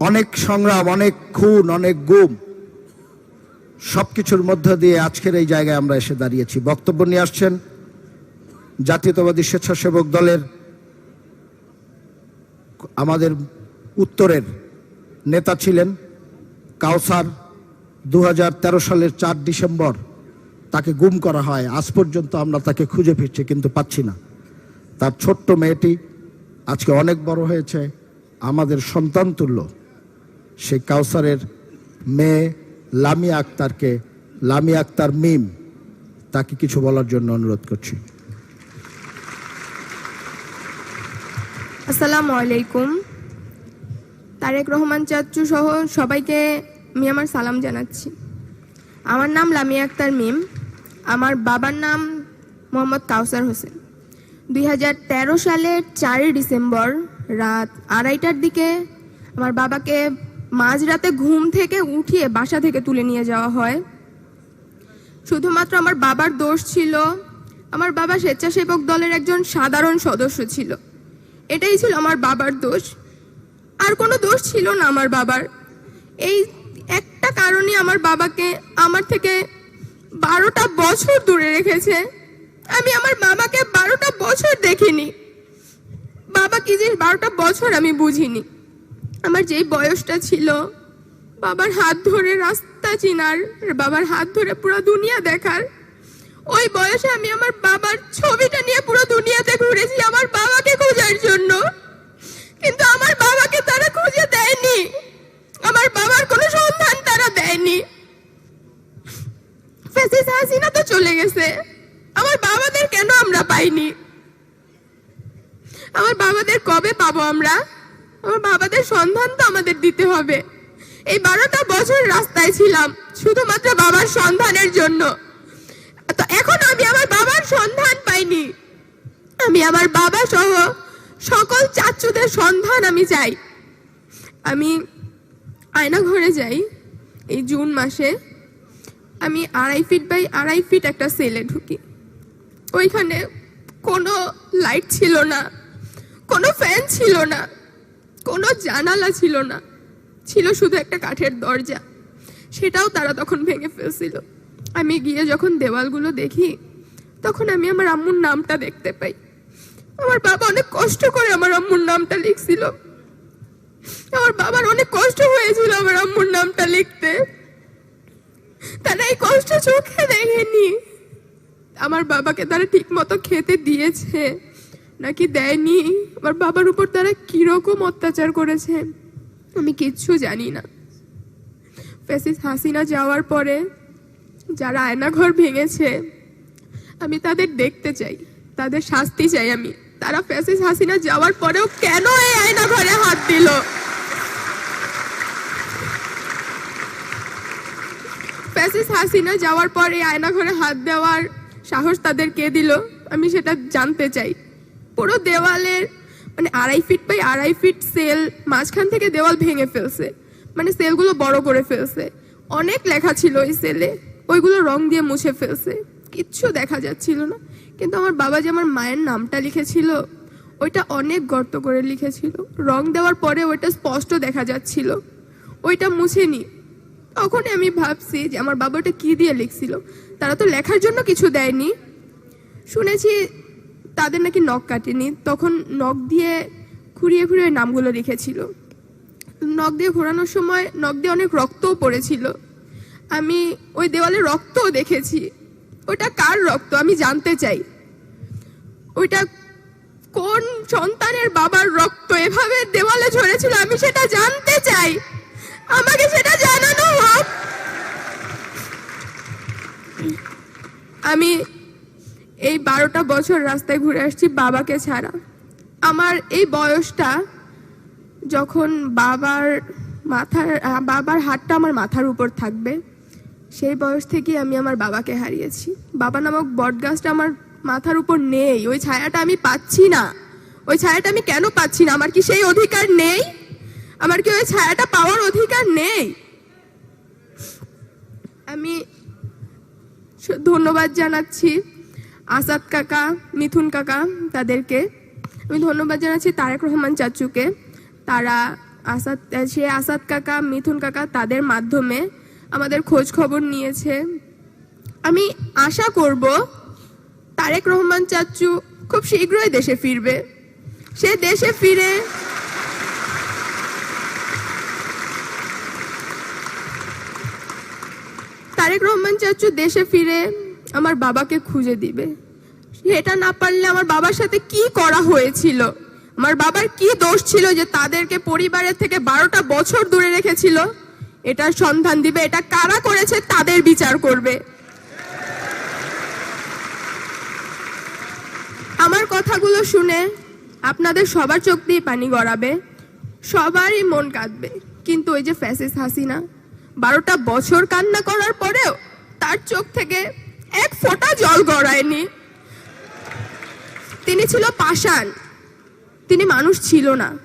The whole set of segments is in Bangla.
অনেক সংগ্রাম, অনেক খুন, অনেক গুম সব কিছুর মধ্য দিয়ে আজকের এই জায়গায় আমরা এসে দাঁড়িয়েছি। বক্তব্য নিয়ে আসছেন জাতীয়তাবাদী স্বেচ্ছাসেবক দলের আমাদের উত্তরের নেতা ছিলেন কাউসার। দু হাজার তেরো সালের চার ডিসেম্বর তাকে গুম করা হয়। আজ পর্যন্ত আমরা তাকে খুঁজে ফিরছি কিন্তু পাচ্ছি না। তার ছোট্ট মেয়েটি আজকে অনেক বড় হয়েছে। আমাদের সন্তান তুল্য। সেই কাউসারের মেয়ে লামি আক্তারকে লামি আক্তার মিম, তাকে কিছু বলার জন্য অনুরোধ করছি। আসসালামু আলাইকুম। তারেক রহমান চাচ্চু সহ সবাইকে আমি আমার সালাম জানাচ্ছি। আমার নাম লামিয়া আক্তার মিম। আমার বাবার নাম মোহাম্মদ কাউসার হোসেন। দুই হাজার তেরো সালের চারই ডিসেম্বর রাত আড়াইটার দিকে আমার বাবাকে মাঝরাতে ঘুম থেকে উঠিয়ে বাসা থেকে তুলে নিয়ে যাওয়া হয়। শুধুমাত্র আমার বাবার দোষ ছিল, আমার বাবা স্বেচ্ছাসেবক দলের একজন সাধারণ সদস্য ছিল। এটাই ছিল আমার বাবার দোষ। আর কোনো দোষ ছিল না আমার বাবার। এই একটা কারণে আমার বাবাকে আমার থেকে বারোটা বছর দূরে রেখেছে। আমি আমার বাবাকে বারোটা বছর দেখিনি। বাবা কি যে বারোটা বছর আমি বুঝিনি। আমার যেই বয়সটা ছিল, বাবার হাত ধরে রাস্তা চিনার বাবার হাত ধরে পুরো দুনিয়া দেখার, ওই বয়সে আমি আমার বাবার ছবিটা নিয়ে পুরো দুনিয়াতে ঘুরেছি আমার বাবাকে খোঁজার জন্য। কিন্তু আমার বাবাকে তারা খুঁজে দেয়নি। আমার বাবার কোনো সন্ধান তারা দেয়নি। ফেসিস হাসিনা তো চলে গেছে। আমার বাবাদের কেন আমরা পাইনি? আমার বাবাদের কবে পাবো আমরা? আমার বাবাদের সন্ধান তো আমাদের দিতে হবে। এই বারোটা বছর রাস্তায় ছিলাম, শুধুমাত্র বাবার সন্ধানের জন্য। তো এখন আমি আমার বাবার সন্ধান পাইনি। আমি আমার বাবা সহ সকল চাচুদের সন্ধান আমি চাই। আমি আয়না ঘরে যাই, এই জুন মাসে। আমি আড়াই ফিট বাই আড়াই ফিট একটা সেলে ঢুকি। ওইখানে কোনো লাইট ছিল না, কোনো ফ্যান ছিল না। কোনো জানালা ছিল না। ছিল শুধু একটা কাঠের দরজা। সেটাও তারা তখন ভেঙে ফেলছিল। আমি গিয়ে যখন দেওয়ালগুলো দেখি, তখন আমি আমার আম্মুর নামটা দেখতে পাই। আমার বাবা অনেক কষ্ট করে আমার আম্মুর নামটা লিখছিল। আমার বাবার অনেক কষ্ট হয়েছিল আমার আম্মুর নামটা লিখতে। তারা এই কষ্ট চোখে দেখেনি। আমার বাবাকে তারা ঠিক মতো খেতে দিয়েছে। নাকি দেয়নি? আমার বাবার উপর তারা কীরকম অত্যাচার করেছে, আমি কিচ্ছু জানি না। ফেসিস হাসিনা যাওয়ার পরে যারা আয়নাঘর ভেঙেছে, আমি তাদের দেখতে চাই, তাদের শাস্তি চাই আমি। তারা ফেসিস হাসিনা যাওয়ার পরেও কেন এই আয়নাঘরে হাত দিল? ফ্যাসিস হাসিনা যাওয়ার পরে আয়নাঘরে হাত দেওয়ার সাহস তাদের কে দিল? আমি সেটা জানতে চাই। পুরো দেওয়ালের মানে আড়াই ফিট বাই আড়াই ফিট সেল মাঝখান থেকে দেওয়াল ভেঙে ফেলছে। মানে সেলগুলো বড় করে ফেলছে। অনেক লেখা ছিল ওই সেলে ওইগুলো রং দিয়ে মুছে ফেলছে। কিচ্ছু দেখা যাচ্ছিল না। কিন্তু আমার বাবা যে আমার মায়ের নামটা লিখেছিল, ওইটা অনেক গর্ত করে লিখেছিল। রং দেওয়ার পরে ওইটা স্পষ্ট দেখা যাচ্ছিল। ওইটা মুছেনি তখনই আমি ভাবছি যে আমার বাবা ওটা কী দিয়ে লিখছিল? তারা তো লেখার জন্য কিছু দেয়নি। শুনেছি তাদের নাকি নখ কাটেনি। তখন নখ দিয়ে খুঁড়িয়ে খুঁড়িয়ে নামগুলো লিখেছিল। নখ দিয়ে ঘোরানোর সময় নখ দিয়ে অনেক রক্তও পড়েছিল। আমি ওই দেওয়ালে রক্তও দেখেছি। ওটা কার রক্ত আমি জানতে চাই। ওইটা কোন সন্তানের বাবার রক্ত? এভাবে দেওয়ালে ঝরেছিল, আমি সেটা জানতে চাই। আমাকে সেটা জানানো হোক। আমি এই বারোটা বছর রাস্তায় ঘুরে আসছি বাবাকে ছাড়া। আমার এই বয়সটা যখন বাবার মাথার বাবার হাতটা আমার মাথার উপর থাকবে, সেই বয়স থেকে আমি আমার বাবাকে হারিয়েছি। বাবা নামক বটগাছটা আমার মাথার উপর নেই। ওই ছায়াটা আমি পাচ্ছি না। ওই ছায়াটা আমি কেন পাচ্ছি না? আমার কি সেই অধিকার নেই? আমার কি ওই ছায়াটা পাওয়ার অধিকার নেই? আমি ধন্যবাদ জানাচ্ছি। আসাদ কাকা, মিথুন কাকা তাদেরকে। আমি ধন্যবাদ জানাচ্ছি তারেক রহমান চাচুকে। তারা আসাদ, সে আসাদ কাকা, মিথুন কাকা তাদের মাধ্যমে আমাদের খোঁজ খবর নিয়েছে। আমি আশা করব তারেক রহমান চাচু খুব শীঘ্রই দেশে ফিরবে। সে দেশে ফিরে তারেক রহমান চাচু দেশে ফিরে আমার বাবাকে খুঁজে দিবে। এটা না পারলে আমার বাবার সাথে কি করা হয়েছিল? আমার বাবার কি দোষ ছিল যে তাদেরকে পরিবারের থেকে বারোটা বছর দূরে রেখেছিল? এটার সন্ধান দিবে, এটা কারা করেছে তাদের বিচার করবে। আমার কথাগুলো শুনে আপনাদের সবার চোখ দিয়ে পানি গড়াবে, সবারই মন কাঁদবে। কিন্তু ওই যে ফ্যাসিস হাসিনা, বারোটা বছর কান্না করার পরেও তার চোখ থেকে এক ফোঁটা জল গড়ায়নি। তিনি ছিল পাষাণ। তিনি মানুষ ছিল না।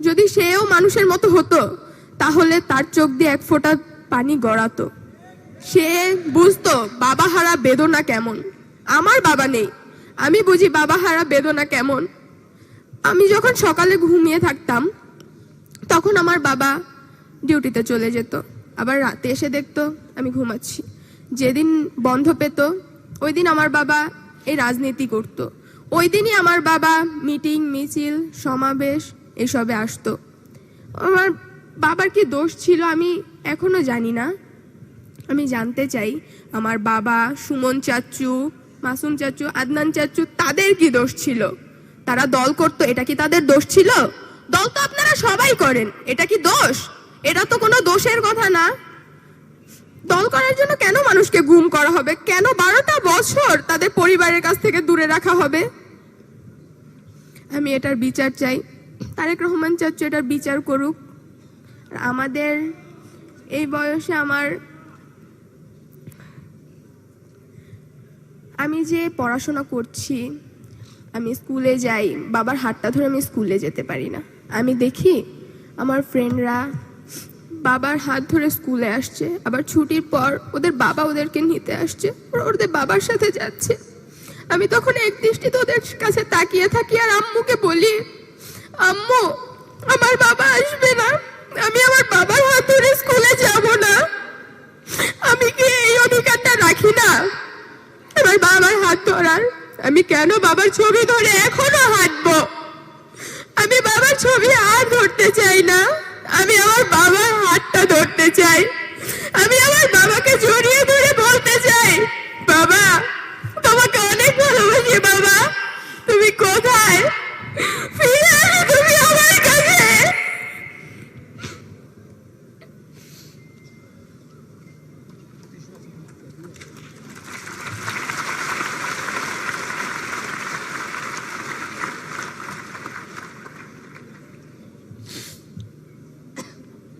যদি সেও মানুষের মতো হতো, তাহলে তার চোখ দিয়ে এক ফোঁটা পানি গড়াতো। সে বুঝতো বাবা হারা বেদনা কেমন? আমার বাবা নেই। আমি বুঝি বাবা হারা বেদনা কেমন? আমি যখন সকালে ঘুমিয়ে থাকতাম, তখন আমার বাবা ডিউটিতে চলে যেত। আবার রাতে এসে দেখতো, আমি ঘুমাচ্ছি। যেদিন বন্ধ পেত ওই দিন আমার বাবা এই রাজনীতি করত। ওই দিনই আমার বাবা মিটিং, মিছিল, সমাবেশ এসবে আসতো। আমার বাবার কি দোষ ছিল আমি এখনও জানি না। আমি জানতে চাই, আমার বাবা, সুমন চাচু, মাসুম চাচু, আদনান চাচু তাদের কি দোষ ছিল? তারা দল করতো, এটা কি তাদের দোষ ছিল? দল তো আপনারা সবাই করেন, এটা কি দোষ? এটা তো কোনো দোষের কথা না। দল করার জন্য কেন মানুষকে গুম করা হবে? কেন বারোটা বছর তাদের পরিবারের কাছ থেকে দূরে রাখা হবে? আমি এটার বিচার চাই। তারেক রহমান চাচ্চু এটার বিচার করুক। আর আমাদের এই বয়সে আমার আমি যে পড়াশোনা করছি, আমি স্কুলে যাই, বাবার হাতটা ধরে আমি স্কুলে যেতে পারি না। আমি দেখি আমার ফ্রেন্ডরা বাবার হাত ধরে স্কুলে আসছে, আবার ছুটির পর ওদের বাবা ওদেরকে নিতে আসছে ওদের বাবার সাথে যাচ্ছে। আমি তখন এক দৃষ্টিতে ওদের কাছে তাকিয়ে থাকি আর আম্মুকে বলি, আম্মু, আমার বাবা আসবে না। আমি আমার বাবার হাত ধরে স্কুলে যাব না। আমি কি এই অধিকারটা রাখি না? আমার বাবার হাত ধরার। আমি কেন বাবার ছবি ধরে এখনও হাঁটবো? আমি বাবার ছবি আর ধরতে চাই না। আমি আমার বাবার হাতটা ধরতে চাই।